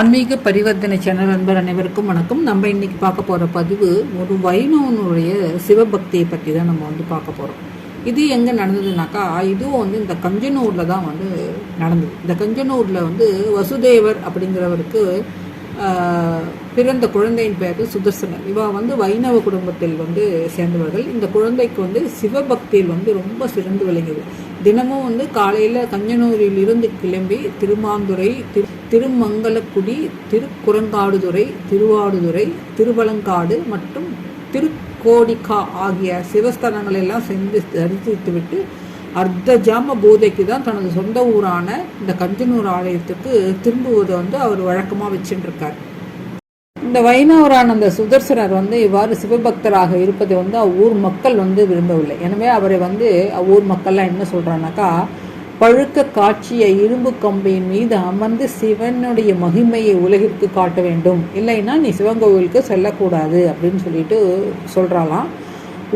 ஆன்மீக பரிவர்த்தனை சேனல் நண்பர் அனைவருக்கும் வணக்கம். நம்ம இன்னைக்கு பார்க்க போகிற பதிவு ஒரு வைணவனுடைய சிவபக்தியை பற்றி தான் நம்ம வந்து பார்க்க போகிறோம் இது எங்கே நடந்ததுனாக்கா இதுவும் வந்து இந்த கஞ்சனூரில் தான் வந்து நடந்தது. இந்த கஞ்சனூரில் வந்து வசுதேவர் அப்படிங்கிறவருக்கு பிறந்த குழந்தையின் பேர் சுதர்சனர் இவா வந்து வைணவ குடும்பத்தில் வந்து சேர்ந்தவர்கள். இந்த குழந்தைக்கு வந்து சிவபக்தியில் வந்து ரொம்ப சிறந்து விளங்கியது. தினமும் வந்து காலையில் கஞ்சனூரில் இருந்து கிளம்பி திருமாந்துறை திரு திருமங்கலக்குடி திருக்குறங்காடுதுறை திருவாடுதுறை திருவலங்காடு மற்றும் திருக்கோடிக்கா ஆகிய சிவஸ்தலங்களை எல்லாம் சென்று தரிசித்துவிட்டு அர்த்த ஜாம பூதைக்கு தான் தனது சொந்த ஊரான இந்த கஞ்சனூர் ஆலயத்துக்கு திரும்புவதை வந்து அவர் வழக்கமாக வச்சுட்டுருக்கார் இந்த வைணவரானந்த சுதர்சனர் வந்து இவ்வாறு சிவபக்தராக இருப்பதை வந்து அவ்வூர் மக்கள் வந்து விரும்பவில்லை. எனவே அவரை வந்து அவ்வூர் மக்கள்லாம் என்ன சொல்கிறானாக்கா பழுக்க காட்சிய இரும்பு கம்பியின் மீது அமர்ந்து சிவனுடைய மகிமையை உலகிற்கு காட்ட வேண்டும். இல்லைன்னா நீ சிவன் கோவிலுக்கு செல்லக்கூடாது அப்படின்னு சொல்லிட்டு சொல்கிறாளாம்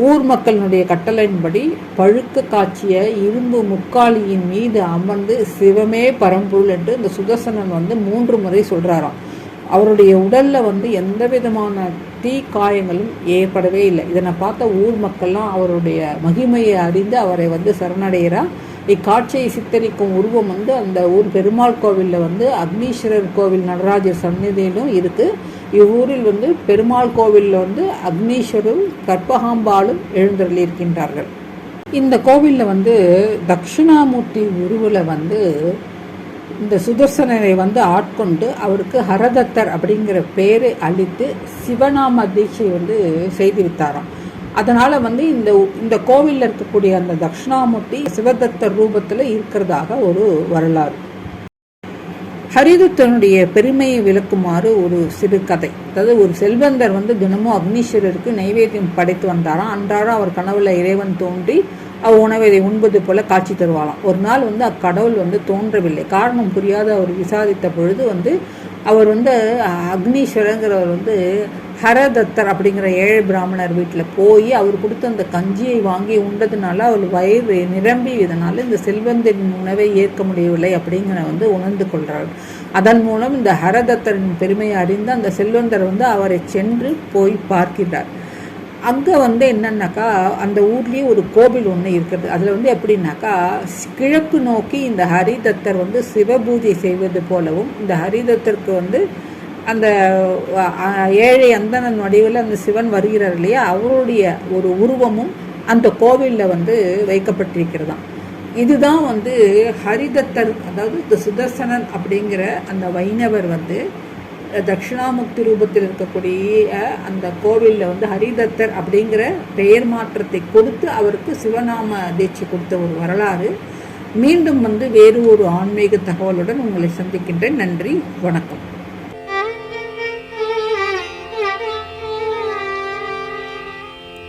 ஊர் மக்களினுடைய கட்டளையின்படி பழுக்க காட்சிய இரும்பு முக்காலியின் மீது அமர்ந்து சிவமே பரம்பொருள் என்று இந்த சுதர்சனன் வந்து மூன்று முறை சொல்கிறாராம் அவருடைய உடலில் வந்து எந்த விதமான தீ காயங்களும் ஏற்படவே இல்லை. இதனை பார்த்த ஊர் மக்கள்லாம் அவருடைய மகிமையை அறிந்து அவரை வந்து சரணடைகிறார் இக்காட்சியை சித்தரிக்கும் உருவம் வந்து அந்த ஊர் பெருமாள் கோவிலில் வந்து அக்னீஸ்வரர் கோவில் நடராஜர் சந்நிதியிலும் இருக்குது இவ்வூரில் வந்து பெருமாள் கோவிலில் வந்து அக்னீஸ்வரரும் கற்பகாம்பாலும் எழுந்தருளியிருக்கின்றார்கள். இந்த கோவிலில் வந்து தட்சிணாமூர்த்தி உருவில் வந்து இந்த சுதர்சனரை வந்து ஆட்கொண்டு அவருக்கு ஹரதத்தர் அப்படிங்கிற பேரை அளித்து சிவநாம தீட்சை வந்து செய்து வித்தாராம் வந்து இந்த இந்த கோவிலில் இருக்கக்கூடிய அந்த தட்சிணாமூர்த்தி சிவதத்தர் ரூபத்தில் இருக்கிறதாக ஒரு வரலாறு. ஹரிதத்தனுடைய பெருமையை விளக்குமாறு ஒரு சிறு கதை. அதாவது ஒரு செல்வந்தர் வந்து தினமும் அக்னீஸ்வரருக்கு நைவேத்தியம் படைத்து வந்தாராம். அன்றாடம் அவர் கனவுல இறைவன் தோன்றி அவ் உணவை உண்பது போல காட்சி தருவாராம் ஒரு நாள் வந்து அக்கடவுள் வந்து தோன்றவில்லை. காரணம் புரியாத அவர் விசாரித்த பொழுது வந்து அவர் வந்து அக்னீஸ்வரங்கிறவர் வந்து ஹரதத்தர் அப்படிங்கிற ஏழு பிராமணர் வீட்டில் போய் அவர் கொடுத்த அந்த கஞ்சியை வாங்கி உண்டதுனால அவர் வயிறு நிரம்பி இதனால் இந்த செல்வந்தரின் உணவை ஏற்க முடியவில்லை அப்படிங்கிற வந்து உணர்ந்து கொள்கிறார் அதன் மூலம் இந்த ஹரதத்தரின் பெருமையை அறிந்து அந்த செல்வந்தர் வந்து அவரை சென்று போய் பார்க்கிறார். அங்கே வந்து என்னன்னாக்கா அந்த ஊர்லேயே ஒரு கோவில் ஒன்று இருக்கிறது அதில் வந்து எப்படின்னாக்கா கிழக்கு நோக்கி இந்த ஹரிதத்தர் வந்து சிவபூஜை செய்வது போலவும் இந்த ஹரிதத்தருக்கு வந்து அந்த ஏழை அந்தணன் வடிவில் அந்த சிவன் வருகிறார் இல்லையா? அவருடைய ஒரு உருவமும் அந்த கோவிலில் வந்து வைக்கப்பட்டிருக்கிறதாம். இதுதான் வந்து ஹரிதத்தர் அதாவது இந்த சுதர்சனன் அப்படிங்கிற அந்த வைணவர் வந்து தட்சிணாமுக்தி ரூபத்தில் இருக்கக்கூடிய அந்த கோவிலில் வந்து ஹரிதத்தர் அப்படிங்கிற பெயர் மாற்றத்தை கொடுத்து அவருக்கு சிவநாம தீட்சை கொடுத்த ஒரு வரலாறு. மீண்டும் வந்து வேறு ஒரு ஆன்மீக தகவலுடன் உங்களை சந்திக்கின்றேன். நன்றி வணக்கம்.